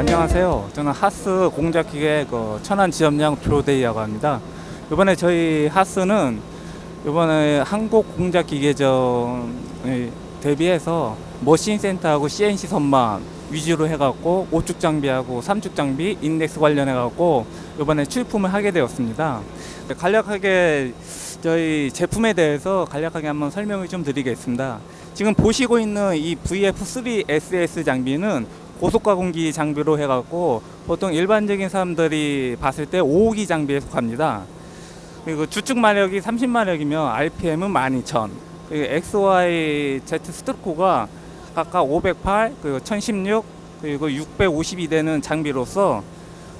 안녕하세요. 저는 하스 공작기계 그 천안 지점장 조대희라고 합니다. 이번에 저희 하스는 이번에 한국 공작기계전에 대비해서 머신 센터하고 CNC 선반 위주로 해갖고 5축 장비하고 3축 장비 인덱스 관련해갖고 이번에 출품을 하게 되었습니다. 네, 간략하게 저희 제품에 대해서 간략하게 한번 설명을 좀 드리겠습니다. 지금 보시고 있는 이 VF3SS 장비는 고속가공기 장비로 해갖고 보통 일반적인 사람들이 봤을 때 5호기 장비에 속합니다. 그리고 주축 마력이 30마력이면 RPM은 12,000. 그리고 XY Z 스트로크가 각각 508, 그리고 1016, 그리고 650이 되는 장비로서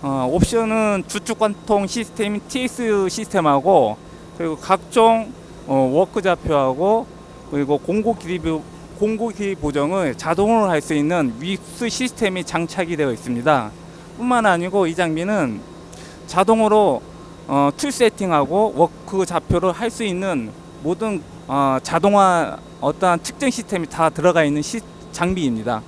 어, 옵션은 주축 관통 시스템인 TS 시스템하고 그리고 각종 어, 워크 좌표하고 그리고 공고 길이 공고 길이 보정을 자동으로 할 수 있는 윅스 시스템이 장착이 되어 있습니다. 뿐만 아니고 이 장비는 자동으로 어, 툴 세팅하고 워크 좌표를 할 수 있는 모든 어, 자동화 어떠한 측정 시스템이 다 들어가 있는 시, 장비입니다.